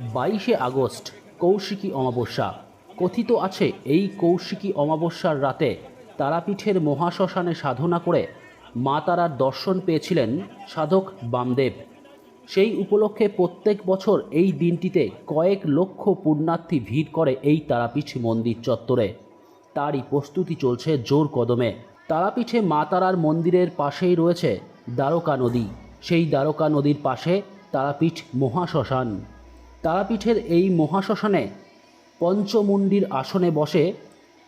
বাইশে আগস্ট, কৌশিকী অমাবস্যা। কথিত আছে, এই কৌশিকী অমাবস্যার রাতে তারাপীঠের মহাশ্মশানে সাধনা করে মা তারার দর্শন পেয়েছিলেন সাধক বামদেব। সেই উপলক্ষে প্রত্যেক বছর এই দিনটিতে কয়েক লক্ষ পুণ্যার্থী ভিড় করে এই তারাপীঠ মন্দির চত্বরে। তারই প্রস্তুতি চলছে জোর কদমে। তারাপীঠে মা তারার মন্দিরের পাশেই রয়েছে দ্বারকা নদী। সেই দ্বারকা নদীর পাশে তারাপীঠ মহাশ্মশান। তারাপীঠের এই মহাশ্মশানে পঞ্চমুণ্ডির আসনে বসে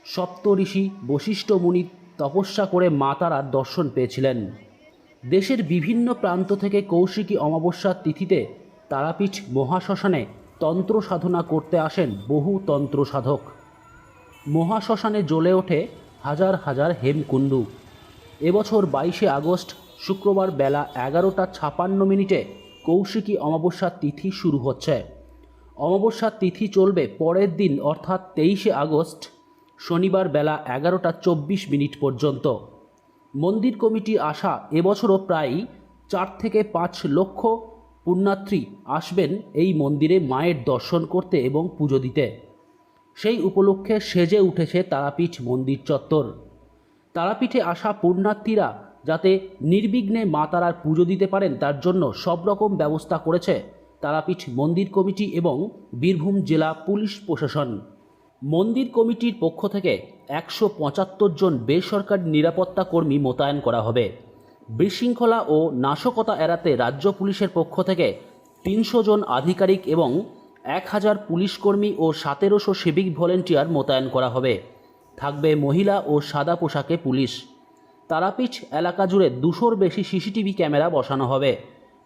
সপ্তঋষি বশিষ্ঠ মুনি তপস্যা করে মা তারার দর্শন পেয়েছিলেন। দেশের বিভিন্ন প্রান্ত থেকে কৌশিকী অমাবস্যার তিথিতে তারাপীঠ মহাশ্মশানে তন্ত্র সাধনা করতে আসেন বহু তন্ত্র সাধক। মহাশ্মশানে জ্বলে ওঠে হাজার হাজার হেমকুণ্ডু। এবছর বাইশে আগস্ট শুক্রবার বেলা এগারোটা ছাপান্ন মিনিটে কৌশিকী অমাবস্যার তিথি শুরু হচ্ছে। অমাবস্যার তিথি চলবে পরের দিন, অর্থাৎ তেইশে আগস্ট, শনিবার বেলা এগারোটা চব্বিশ মিনিট পর্যন্ত। মন্দির কমিটির আশা এবছরও প্রায় চার থেকে পাঁচ লক্ষ পুণ্যার্থী আসবেন এই মন্দিরে মায়ের দর্শন করতে এবং পুজো দিতে। সেই উপলক্ষে সেজে উঠেছে তারাপীঠ মন্দির চত্বর। তারাপীঠে আসা পুণ্যার্থীরা যাতে নির্বিঘ্নে মা তারার পুজো দিতে পারেন, তার জন্য সব রকম ব্যবস্থা করেছে তারাপীঠ মন্দির কমিটি এবং বীরভূম জেলা পুলিশ প্রশাসন। মন্দির কমিটির পক্ষ থেকে একশো পঁচাত্তর জন বেসরকারি নিরাপত্তা কর্মী মোতায়েন করা হবে। বিশৃঙ্খলা ও নাশকতা এড়াতে রাজ্য পুলিশের পক্ষ থেকে তিনশো জন আধিকারিক এবং এক হাজার পুলিশকর্মী ও সতেরোশো সিভিক ভলেন্টিয়ার মোতায়েন করা হবে। থাকবে মহিলা ও সাদা পোশাকে পুলিশ। তারাপীঠ এলাকা জুড়ে দুশোর বেশি সিসিটিভি ক্যামেরা বসানো হবে।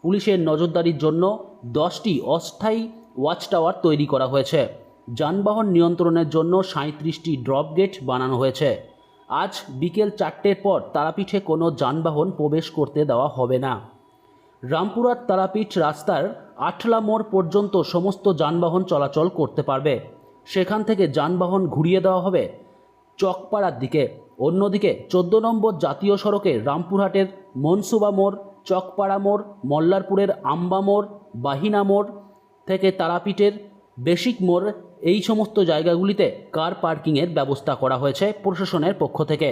পুলিশের নজরদারির জন্য দশটি অস্থায়ী ওয়াচ টাওয়ার তৈরি করা হয়েছে। যানবাহন নিয়ন্ত্রণের জন্য সাঁত্রিশটি ড্রপ গেট বানানো হয়েছে। আজ বিকেল চারটের পর তারাপীঠে কোনো যানবাহন প্রবেশ করতে দেওয়া হবে না। রামপুরহাট তারাপীঠ রাস্তার আটলা মোড় পর্যন্ত সমস্ত যানবাহন চলাচল করতে পারবে। সেখান থেকে যানবাহন ঘুরিয়ে দেওয়া হবে চকপাড়ার দিকে। অন্যদিকে চোদ্দ নম্বর জাতীয় সড়কে রামপুরহাটের মনসুবা মোড় চকপাড়া মোড়, মল্লারপুরের আম্বা মোড়, বাহিনা মোড় থেকে তারাপীঠের বেসিক মোড়, এই সমস্ত জায়গাগুলিতে কার পার্কিংয়ের ব্যবস্থা করা হয়েছে প্রশাসনের পক্ষ থেকে?